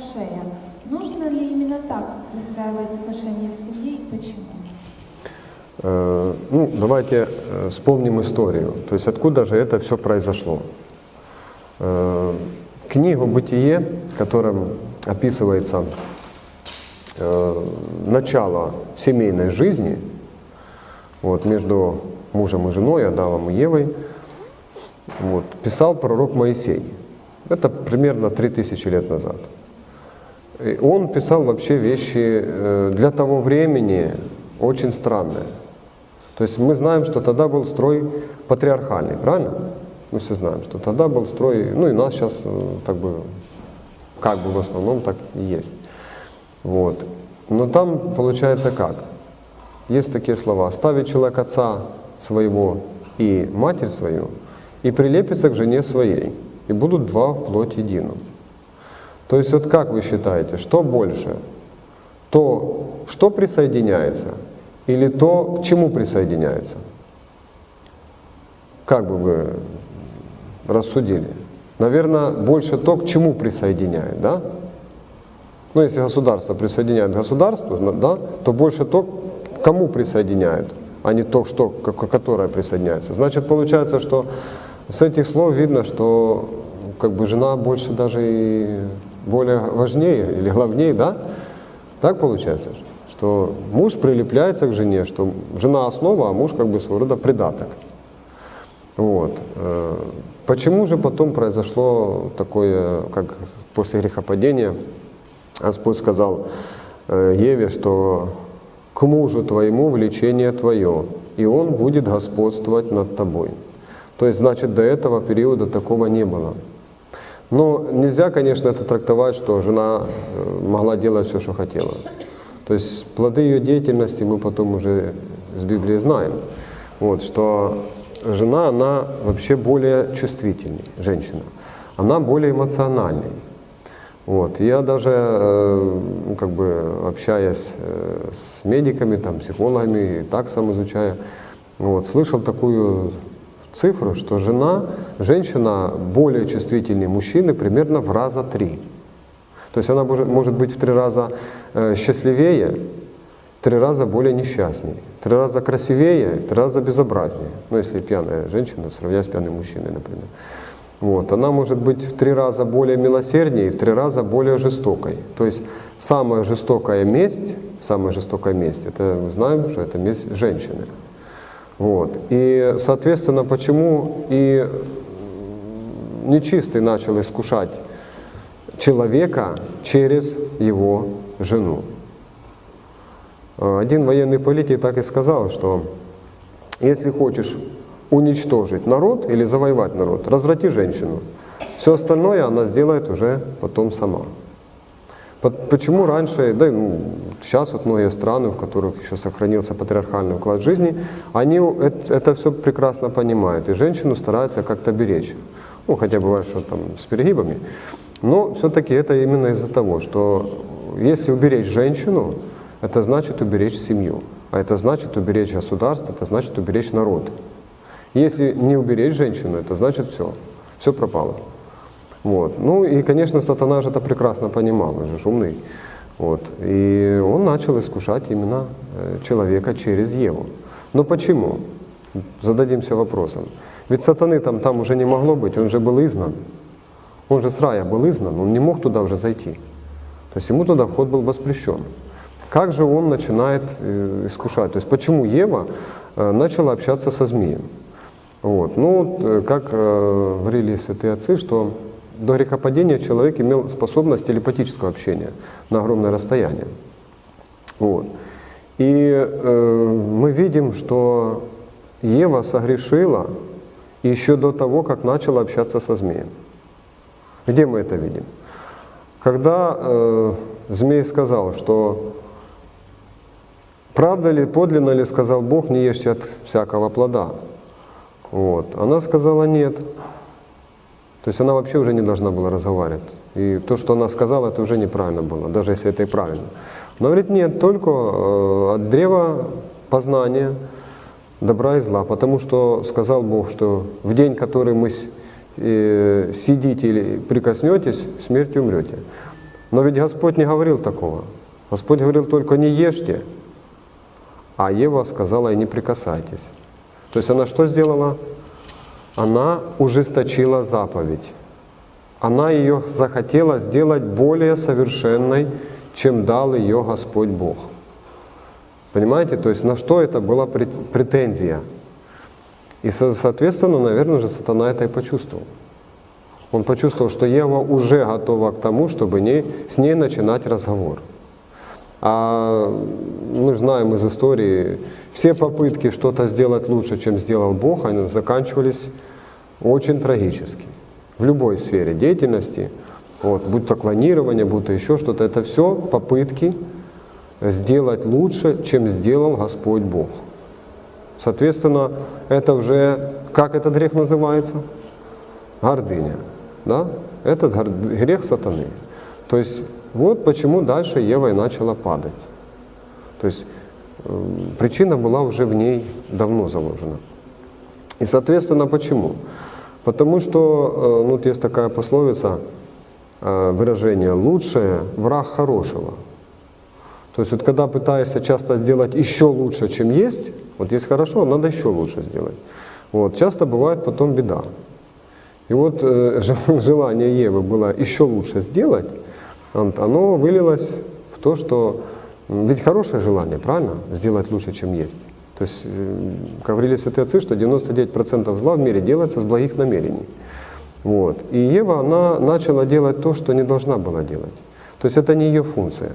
шея. Нужно ли именно так выстраивать отношения в семье и почему? Э, Ну, давайте э, вспомним историю. То есть откуда же это все произошло? Э, Книгу «Бытие», в котором описывается начало семейной жизни вот, между мужем и женой, Адамом и Евой, вот, писал пророк Моисей. Это примерно 3000 лет назад. Он писал вообще вещи э, для того времени очень странные. То есть мы знаем, что тогда был строй патриархальный, правильно? Мы все знаем, что тогда был строй, ну и нас сейчас э, так бы, как бы в основном так и есть. Вот. Но там получается как? Есть такие слова. «Оставит человек отца своего и матерь свою, и прилепится к жене своей, и будут два в плоть едином». То есть вот как вы считаете, что больше? То, что присоединяется, или то, к чему присоединяется? Как бы вы рассудили? Наверное, больше то, к чему присоединяет, да? Ну, если государство присоединяет к государству, ну, да, то больше то, к кому присоединяет, а не то, что, которое присоединяется. Значит, получается, что с этих слов видно, что как бы жена больше даже и более важнее или главнее, да? Так получается, что муж прилепляется к жене, что жена основа, а муж как бы своего рода придаток. Вот. Э, Почему же потом произошло такое, как после грехопадения, Господь сказал э, Еве, что к мужу твоему влечение твое, и он будет господствовать над тобой. То есть, значит, до этого периода такого не было. Но нельзя, конечно, это трактовать, что жена э, могла делать все, что хотела. То есть плоды ее деятельности мы потом уже с Библии знаем. Вот, что жена, она вообще более чувствительней, женщина. Она более эмоциональней. Вот. Я даже, э, ну, как бы общаясь э, с медиками, там, психологами, и так сам изучая, вот, слышал такую цифру, что жена, женщина более чувствительнее мужчины примерно в раза три. То есть она может, может быть в три раза э, счастливее, в три раза более несчастнее, в три раза красивее, в три раза безобразнее. Ну, если пьяная женщина, сравнять с пьяным мужчиной, например. Вот. Она может быть в три раза более милосерднее, в три раза более жестокой. То есть самая жестокая месть, самая жестокая месть, это мы знаем, что это месть женщины. Вот. И, соответственно, почему и нечистый начал искушать человека через его жену. Один военный политик так и сказал, что если хочешь уничтожить народ или завоевать народ, разврати женщину. Все остальное она сделает уже потом сама. По- Почему раньше, да ну, сейчас вот многие страны, в которых еще сохранился патриархальный уклад жизни, они это, это все прекрасно понимают, и женщину стараются как-то беречь. Ну, хотя бывает, что там с перегибами. Но все-таки это именно из-за того, что если уберечь женщину, это значит уберечь семью. А это значит уберечь государство, это значит уберечь народ. Если не уберечь женщину, это значит все, все пропало. Вот. Ну и, конечно, сатана же это прекрасно понимал, он же умный. Вот. И он начал искушать именно э, человека через Еву. Но почему? Зададимся вопросом. Ведь сатаны там, там уже не могло быть, он же был изгнан. Он же с рая был изгнан, он не мог туда уже зайти. То есть ему туда вход был воспрещен. Как же он начинает э, искушать? То есть почему Ева э, начала общаться со змеем? Вот. Ну, как говорили святые отцы, что до грехопадения человек имел способность телепатического общения на огромное расстояние. Вот. И э, мы видим, что Ева согрешила еще до того, как начала общаться со змеем. Где мы это видим? Когда э, змей сказал, что правда ли, подлинно ли, сказал Бог, не ешьте от всякого плода. Вот. Она сказала нет. То есть она вообще уже не должна была разговаривать. И то, что она сказала, это уже неправильно было, даже если это и правильно. Она говорит, нет, только э, от древа познания добра и зла, потому что сказал Бог, что в день, который мы э, сидите или прикоснетесь, смертью умрете. Но ведь Господь не говорил такого. Господь говорил только не ешьте, а Ева сказала и не прикасайтесь. То есть она что сделала? Она ужесточила заповедь. Она ее захотела сделать более совершенной, чем дал ее Господь Бог. Понимаете? То есть на что это была прет- претензия? И, со- соответственно, наверное же, сатана это и почувствовал. Он почувствовал, что Ева уже готова к тому, чтобы не, с ней начинать разговор. А мы знаем из истории, все попытки что-то сделать лучше, чем сделал Бог, они заканчивались очень трагически. В любой сфере деятельности, вот, будь то клонирование, будь то еще что-то, это все попытки сделать лучше, чем сделал Господь Бог. Соответственно, это уже, как этот грех называется? Гордыня. Да? Этот грех сатаны. То есть вот почему дальше Ева и начала падать. То есть э, причина была уже в ней давно заложена. И соответственно почему? Потому что, э, ну, вот есть такая пословица, э, выражение «лучшее враг хорошего». То есть вот когда пытаешься часто сделать еще лучше, чем есть, вот есть хорошо, надо еще лучше сделать. Вот, часто бывает потом беда. И вот э, жел- желание Евы было еще лучше сделать, оно вылилось в то, что ведь хорошее желание, правильно, сделать лучше, чем есть. То есть, э, говорили святые отцы, что 99% зла в мире делается с благих намерений. Вот. И Ева, она начала делать то, что не должна была делать. То есть это не ее функция.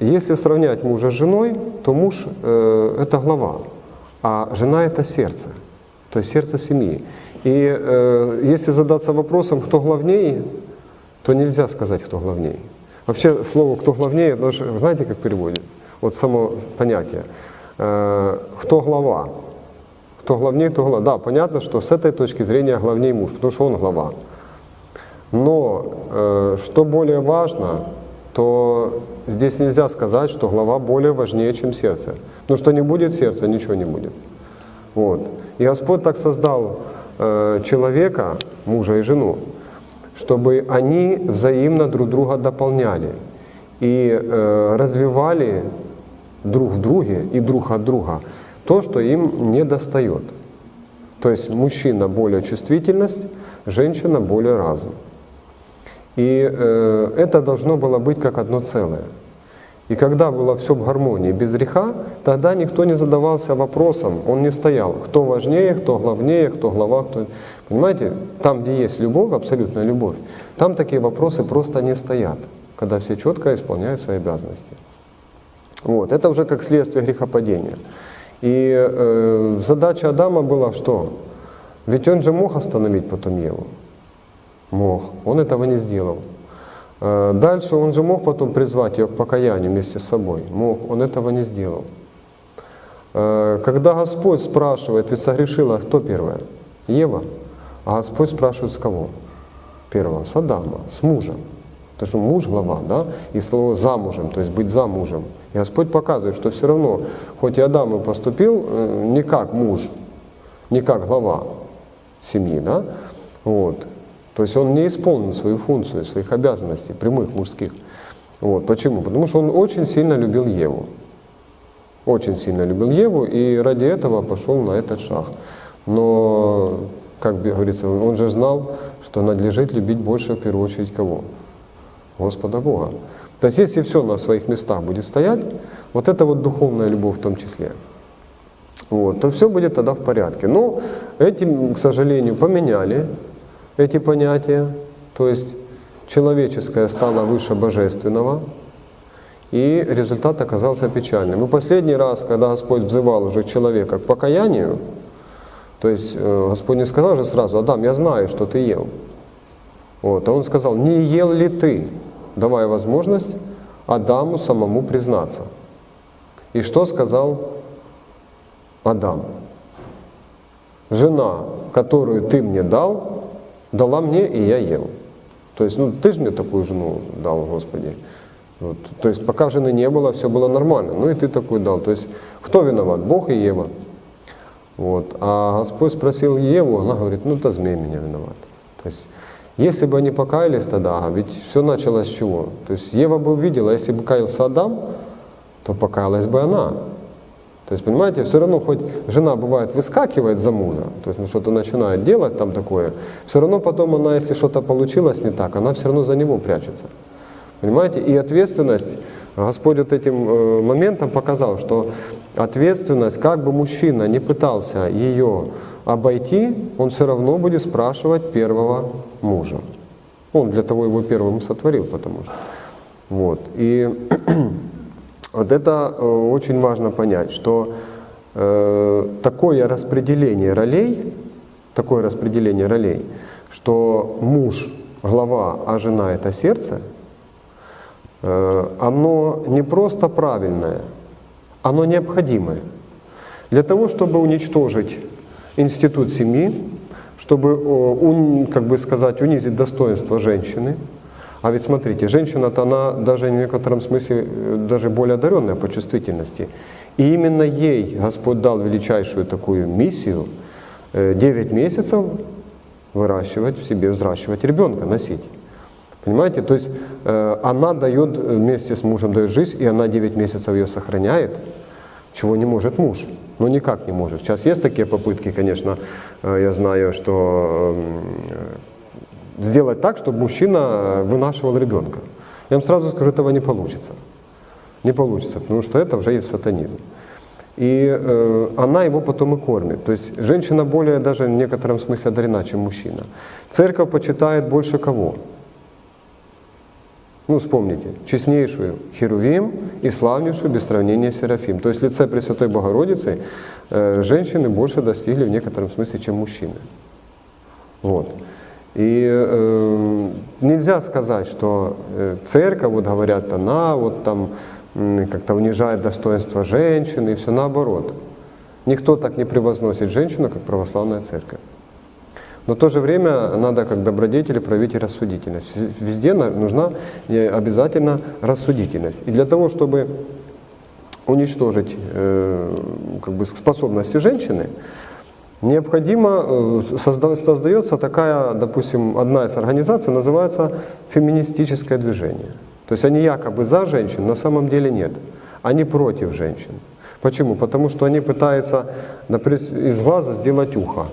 Если сравнять мужа с женой, то муж э, это глава, а жена это сердце, то есть сердце семьи. И э, если задаться вопросом, кто главнее, то нельзя сказать, кто главнее. Вообще слово «кто главнее», вы знаете, как переводит? Вот само понятие. Э, кто глава? Кто главнее, то глава. Да, понятно, что с этой точки зрения главнее муж, потому что он глава. Но э, что более важно, то здесь нельзя сказать, что голова более важнее, чем сердце. Потому что не будет сердца, ничего не будет. Вот. И Господь так создал э, человека, мужа и жену, чтобы они взаимно друг друга дополняли и э, развивали друг в друге и друг от друга то, что им не достает. То есть мужчина более чувствительность, женщина более разум. И э, это должно было быть как одно целое. И когда было все в гармонии, без греха, тогда никто не задавался вопросом, он не стоял, кто важнее, кто главнее, кто глава, кто... Понимаете, там, где есть любовь, абсолютная любовь, там такие вопросы просто не стоят, когда все четко исполняют свои обязанности. Вот. Это уже как следствие грехопадения. И э, задача Адама была что? Ведь он же мог остановить потом Еву. Мог. Он этого не сделал. Э, Дальше он же мог потом призвать ее к покаянию вместе с собой. Мог. Он этого не сделал. Э, Когда Господь спрашивает, ведь согрешила кто первая? Ева. А Господь спрашивает с кого? Первого. С Адама, с мужа. Потому что муж глава, да? И слово замужем, то есть быть замужем. И Господь показывает, что все равно, хоть и Адам и поступил э, не как муж, не как глава семьи, да? Вот. То есть он не исполнил свою функцию, своих обязанностей, прямых мужских. Вот. Почему? Потому что он очень сильно любил Еву. Очень сильно любил Еву и ради этого пошел на этот шаг. Но, как говорится, он же знал, что надлежит любить больше в первую очередь кого? Господа Бога. То есть если все на своих местах будет стоять, вот это вот духовная любовь в том числе, вот, то все будет тогда в порядке. Но этим, к сожалению, поменяли эти понятия. То есть человеческое стало выше божественного, и результат оказался печальным. И последний раз, когда Господь взывал уже человека к покаянию, то есть э, Господь не сказал же сразу, Адам, я знаю, что ты ел. Вот, а он сказал, не ел ли ты, давая возможность Адаму самому признаться. И что сказал Адам? Жена, которую ты мне дал, дала мне, и я ел. То есть, ну, ты же мне такую жену дал, Господи. Вот. То есть, пока жены не было, все было нормально. Ну, и ты такую дал. То есть, кто виноват? Бог и Ева. Вот. А Господь спросил Еву, она говорит, ну, это змей меня виноват. То есть, Если бы они покаялись тогда, ведь все началось с чего? То есть Ева бы увидела, если бы каялся Адам, то покаялась бы она. То есть, понимаете, все равно хоть жена бывает выскакивает за мужа, то есть ну, что-то начинает делать там такое, все равно потом она, если что-то получилось не так, она все равно за него прячется. Понимаете? И ответственность, Господь вот этим э, моментом показал, что ответственность, как бы мужчина не пытался ее обойти, он все равно будет спрашивать первого мужа. Он для того его первым сотворил, потому что. Вот. И вот это э, очень важно понять, что э, такое распределение ролей, такое распределение ролей, что муж глава, а жена это сердце, э, оно не просто правильное, оно необходимое. Для того, чтобы уничтожить институт семьи, чтобы, как бы сказать, унизить достоинство женщины, а ведь смотрите, женщина-то она даже в некотором смысле э, даже более одаренная по чувствительности. И именно ей Господь дал величайшую такую миссию э, 9 месяцев выращивать в себе, взращивать ребенка, носить. Понимаете? То есть э, она дает э, вместе с мужем дает жизнь, и она 9 месяцев ее сохраняет, чего не может муж. Ну никак не может. Сейчас есть такие попытки, конечно, э, я знаю, что э, сделать так, чтобы мужчина вынашивал ребенка. Я вам сразу скажу, этого не получится. Не получится, потому что это уже есть сатанизм. И э, она его потом и кормит. То есть женщина более даже в некотором смысле одарена, чем мужчина. Церковь почитает больше кого? Ну, вспомните, честнейшую Херувим и славнейшую без сравнения Серафим. То есть в лице Пресвятой Богородицы э, женщины больше достигли в некотором смысле, чем мужчины. Вот. И э, нельзя сказать, что э, церковь, вот говорят, она вот там как-то унижает достоинство женщины, и все наоборот. Никто так не превозносит женщину, как православная церковь. Но в то же время надо как добродетели проявить рассудительность. Вез- Везде на- нужна э, обязательно рассудительность. И для того, чтобы уничтожить э, как бы способности женщины, необходимо, э, созда- создается такая, допустим, одна из организаций, называется феминистическое движение. То есть они якобы за женщин, на самом деле нет. Они против женщин. Почему? Потому что они пытаются из глаза сделать ухо.